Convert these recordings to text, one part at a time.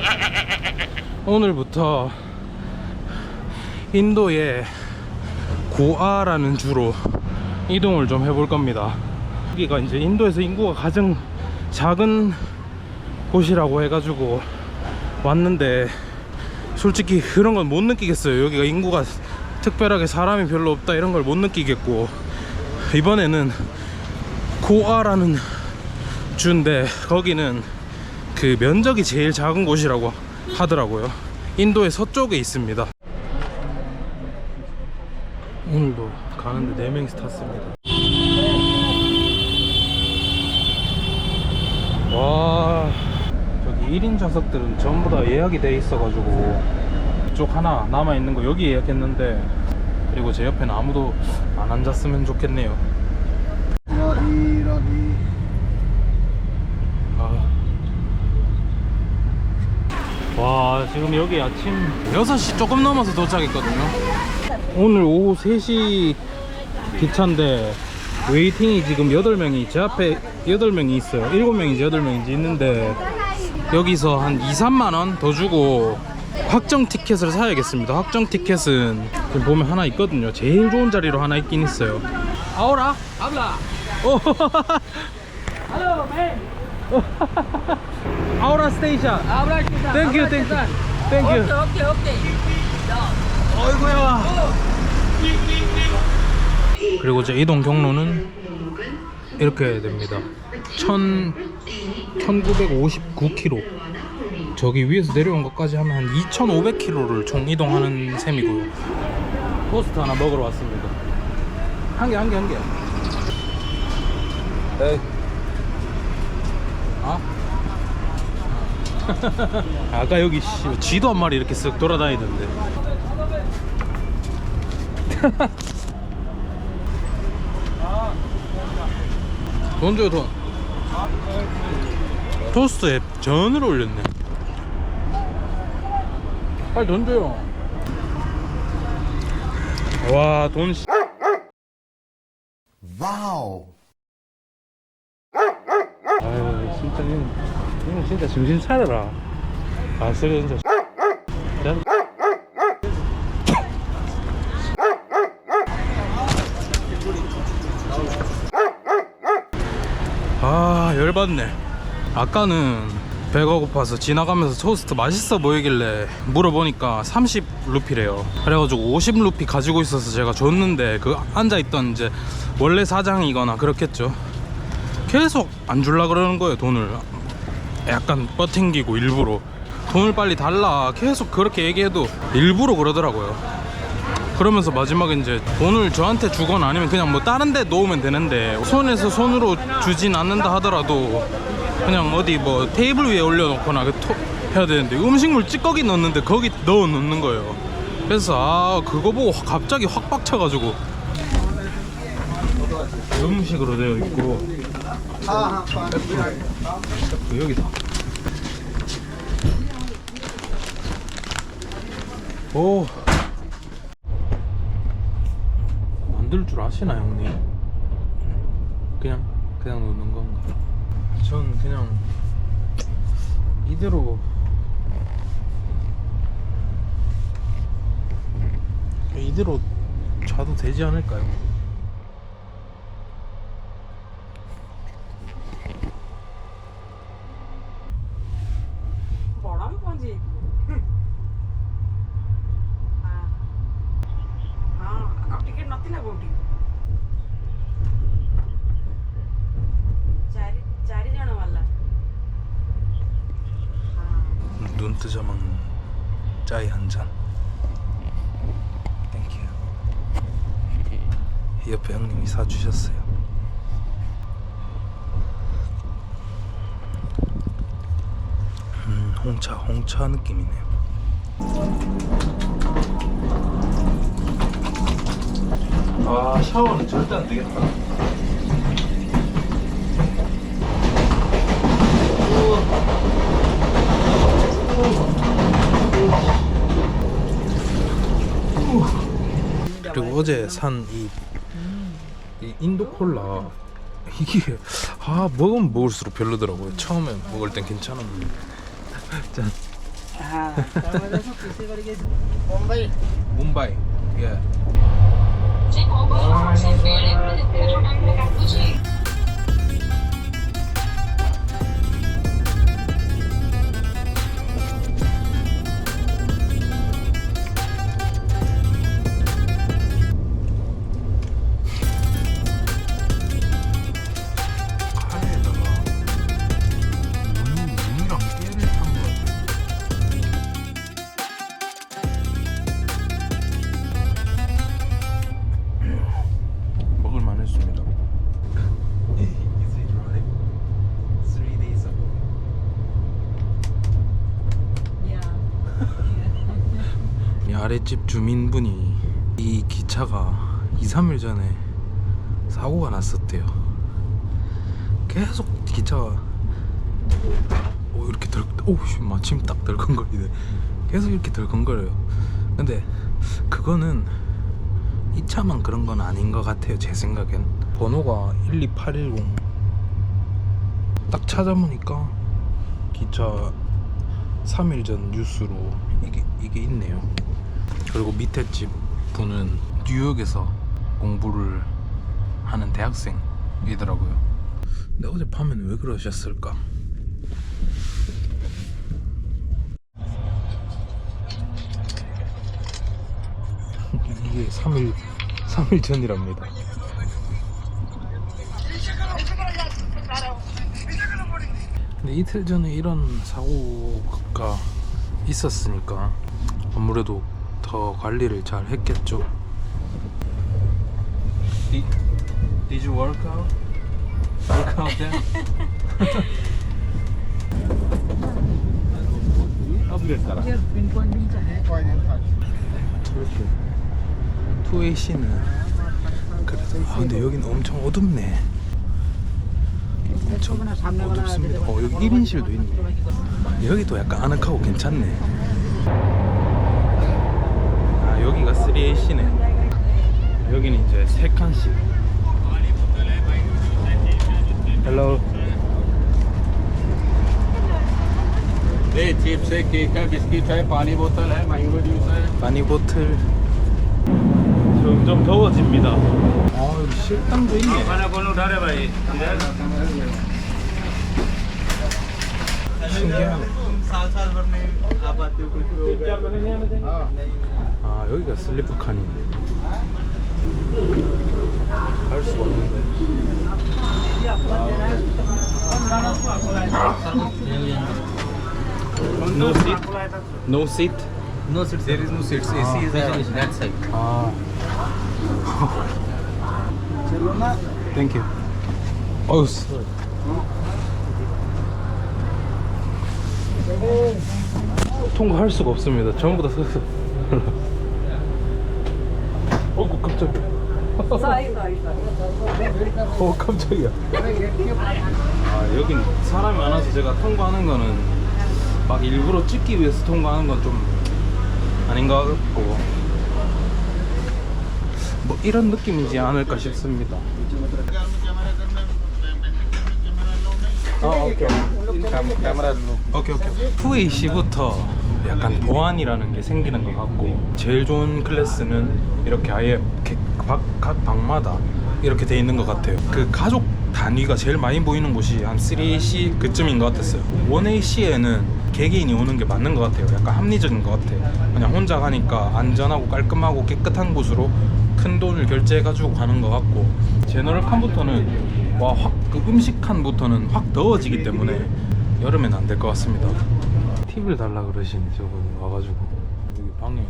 오늘부터 인도의 고아라는 주로 이동을 좀 해볼 겁니다. 여기가 이제 인도에서 인구가 가장 작은 곳이라고 해가지고 왔는데 솔직히 그런 건 못 느끼겠어요. 여기가 인구가 특별하게 사람이 별로 없다 이런 걸 못 느끼겠고 이번에는 고아라는 주인데 거기는 그 면적이 제일 작은 곳이라고 하더라고요. 인도의 서쪽에 있습니다. 오늘도 가는데 4명이서 탔습니다. 와, 저기 1인 좌석들은 전부 다 예약이 돼 있어가지고 이쪽 하나 남아있는 거 여기 예약했는데 그리고 제 옆에는 아무도 안 앉았으면 좋겠네요. 아. 와 지금 여기 아침 6시 조금 넘어서 도착했거든요. 오늘 오후 3시 기차인데 웨이팅이 지금 8명이 제 앞에 8명이 있어요. 7명인지 8명인지 있는데 여기서 한 2, 3만원 더 주고 확정 티켓을 사야겠습니다. 확정 티켓은 지금 보면 하나 있거든요. 제일 좋은 자리로 하나 있긴 있어요. 아오라? Habla. 오 아오라 스테이션 Habla, Chisan. 땡큐 땡큐. 땡큐 Okay, okay, okay. 어이구야. 그리고 제 이동 경로는 이렇게 됩니다. 1000, 1959km 저기 위에서 내려온 것까지 하면 한 2500km를 총 이동하는 셈이고요. 토스트 하나 먹으러 왔습니다. 한 개 한 개 한 개. 에이 아까 여기 씨, 쥐도 한 마리 이렇게 쓱 돌아다니던데. 돈 줘요 돈. 토스트에 전을 올렸네. 빨리 돈 줘요. 와돈 와우. 아유 진짜 이는 진짜 정신 차려라. 아 쓰레 진짜. 난- 아 열받네. 아까는 배가 고파서 지나가면서 토스트 맛있어 보이길래 물어보니까 30 루피래요. 그래가지고 50 루피 가지고 있어서 제가 줬는데 그 앉아있던 이제 원래 사장이거나 그렇겠죠. 계속 안 줄라 그러는 거예요 돈을 약간 뻗팅기고 일부러 돈을 빨리 달라 계속 그렇게 얘기해도 일부러 그러더라고요. 그러면서 마지막에 이제 돈을 저한테 주거나 아니면 그냥 뭐 다른 데 놓으면 되는데 손에서 손으로 주진 않는다 하더라도 그냥 어디 뭐 테이블 위에 올려놓거나 그 토- 해야 되는데 음식물 찌꺼기 넣는데 거기 넣어 놓는 거예요. 그래서 아 그거 보고 갑자기 확 빡쳐가지고 음식으로 되어 있고. 그 여기다. 오. 만들 줄 아시나 형님? 그냥 그냥 놓는 건가? 전 그냥 이대로 이대로 자도 되지 않을까요? 그지? ଆଉ ଟିକେ ନଥିଲା କୋଉଠି ଚାରି 눈뜨자만 짜이 한잔. 땡큐 이 옆에 형님이 사주셨어요. 홍차, 홍차 느낌이네요. 아, 샤워는 절대 안 되겠다. 그리고 어제 산이 이 인도 콜라 이게 아 먹으면 먹을수록 별로더라고요. 처음에 먹을 땐 괜찮았는데 짠. हाँ टमाटर सब पीसे पड़ गए मुंबई मुंबई या 아랫집 주민분이 이 기차가 2, 3일 전에 사고가 났었대요. 계속 기차가 오 이렇게 덜, 오 씨, 마침 딱 덜컹거리네. 계속 이렇게 덜컹거려요. 근데 그거는 이 차만 그런 건 아닌 것 같아요. 제 생각엔 번호가 12810. 딱 찾아보니까 기차 3일 전 뉴스로 이게 이게 있네요. 그리고 밑에 집 분은 뉴욕에서 공부를 하는 대학생이더라고요. 근데 어젯밤에는 왜 그러셨을까? 이게 3일 3일 전이랍니다. 근데 이틀 전에 이런 사고가 있었으니까 아무래도 더 관리를 잘 했겠죠. Did, did you work out? Work out there? 투웨이시는 그래도 아 근데 여기는 엄청 어둡네. 엄청 어둡습니다. 어 여기 1인실도 있네. 여기도 약간 아늑하고 괜찮네. 여기가 3AC네 여기는 이제 3칸씩 헬로 ये चिप्स है केक है बिस्किट है पानी बोतल है मैंगो जूस है 바니 보틀 점점 더워집니다 아 여기 식당도 있네 खाना कौन उठा रहे भाई 신기하네 아 여기가 슬리퍼 칸인데 갈 수가 없는데 No seat. No seat. No seat. There is no seat. AC is that side. 아. Thank you. 어우. Oh. 통과할 수가 없습니다. 전부 다 서서. 어구 그 깜짝이야. 어 깜짝이야. 아 여긴 사람이 많아서 제가 통과하는 거는 막 일부러 찍기 위해서 통과하는 건 좀 아닌가 같고 뭐 이런 느낌이지 않을까 싶습니다. 아 오케이. 카메라 오케이 오케이. 후이 씨부터 약간 보안이라는 게 생기는 것 같고 제일 좋은 클래스는 이렇게 아예 개- 각, 각 방마다 이렇게 돼 있는 것 같아요. 그 가족 단위가 제일 많이 보이는 곳이 한 3AC 그쯤인 것 같았어요. 1AC에는 개개인이 오는 게 맞는 것 같아요. 약간 합리적인 것 같아 그냥 혼자 가니까 안전하고 깔끔하고 깨끗한 곳으로 큰 돈을 결제해 가지고 가는 것 같고 제너럴 칸부터는 와확그 음식 칸부터는 확 더워지기 때문에 여름엔 안 될 것 같습니다 팁을 달라 그러시네 저분 와가지고. 여기 방에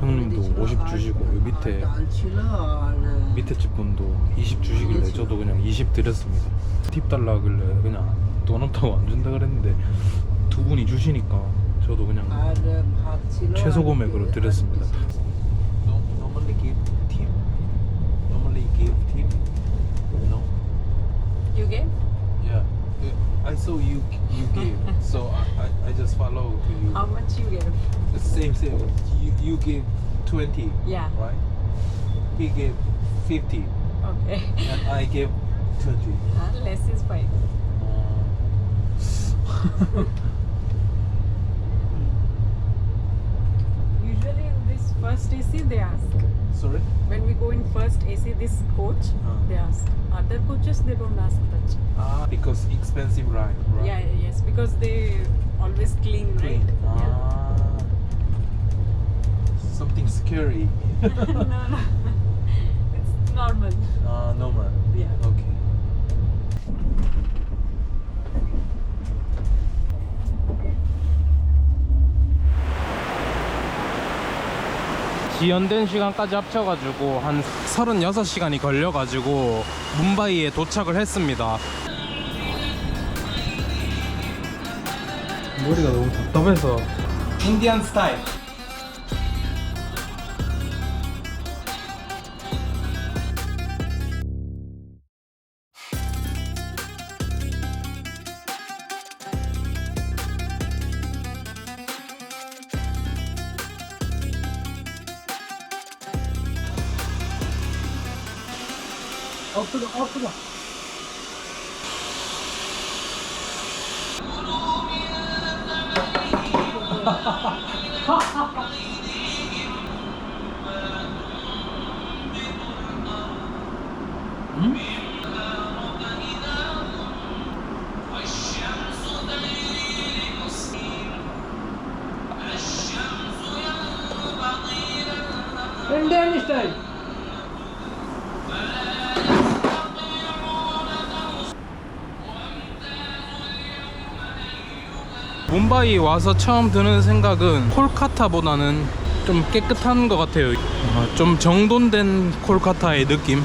형님도 50 주시고 여기 밑에 밑에 집 분도 20 주시길래 저도 그냥 20 드렸습니다. 팁 달라 하길래 그냥 돈 없다고 안 준다 그랬는데 두 분이 주시니까 저도 그냥 최소 금액으로 드렸습니다. Normally give I saw you you gave so I, I, I just follow to you How much you get? The same same you, you gave 20 Yeah. right? He gave 50 Okay. and I gave 20 Uh, less is fine. 哦 어. AC, they ask. Sorry? When we go in first AC, this coach, Uh. they ask. Other coaches, they don't ask much. Ah, because expensive ride, right? Yeah, yes, because they always clean, Clean. right? Ah. Something scary. No, no. it's normal. uh, normal. Yeah. Okay. 지연된 시간까지 합쳐가지고 한 36시간이 걸려가지고 뭄바이에 도착을 했습니다. 머리가 너무 답답해서 인디안 스타일 アップだアップだハハハハ全然にしたい 뭄바이 와서 처음 드는 생각은 콜카타보다는 좀 깨끗한 것 같아요. 어, 좀 정돈된 콜카타의 느낌.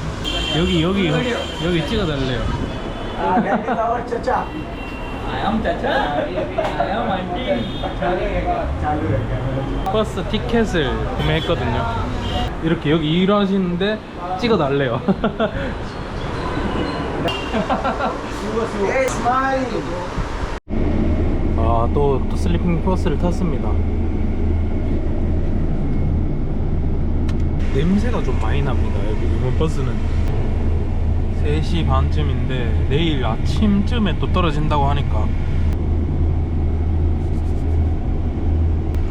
여기 여기 여기 찍어달래요. Chacha. 버스 티켓을 구매했거든요. 이렇게 여기 일하시는데 찍어달래요. 또, 또 슬리핑 플러스를 탔습니다. 냄새가 좀 많이 납니다 여기 이번 버스는. 3시 반쯤인데 내일 아침쯤에 또 떨어진다고 하니까.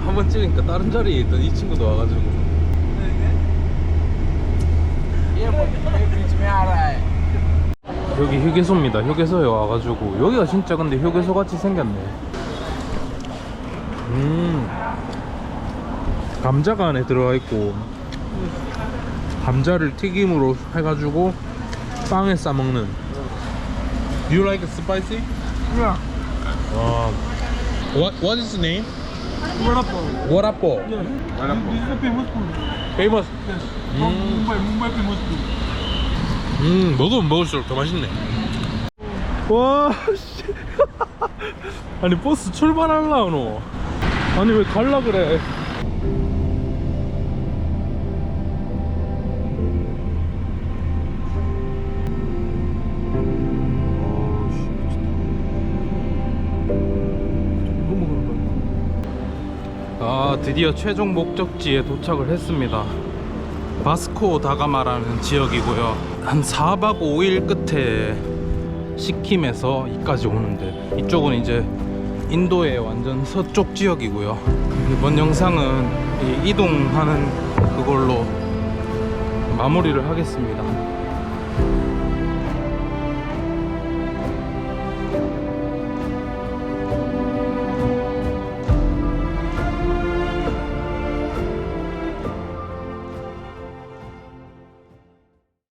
한 번 찍으니까 다른 자리에 있던 이 친구도 와가지고. 여기 휴게소입니다 휴게소에 와가지고. 여기가 진짜 근데 휴게소 같이 생겼네. 음, 감자가 안에 들어가 있고 감자를 튀김으로 해가지고 빵에 싸 먹는. Do you like spicy? Yeah. 와, what what is the name? Vada pav. 워라뽀. This is a famous food. Famous. From Mumbai, Mumbai famous food. 음, 먹으면 먹을수록 더 맛있네. 와, 씨. 아니, 버스 출발할라, 너. 아니, 왜 갈라 그래? 아, 드디어 최종 목적지에 도착을 했습니다. 바스코 다가마라는 지역이고요. 한 4박 5일 끝에 시킴에서 이까지 오는데 이쪽은 이제 인도의 완전 서쪽 지역이고요. 이번 영상은 이 이동하는 그걸로 마무리를 하겠습니다.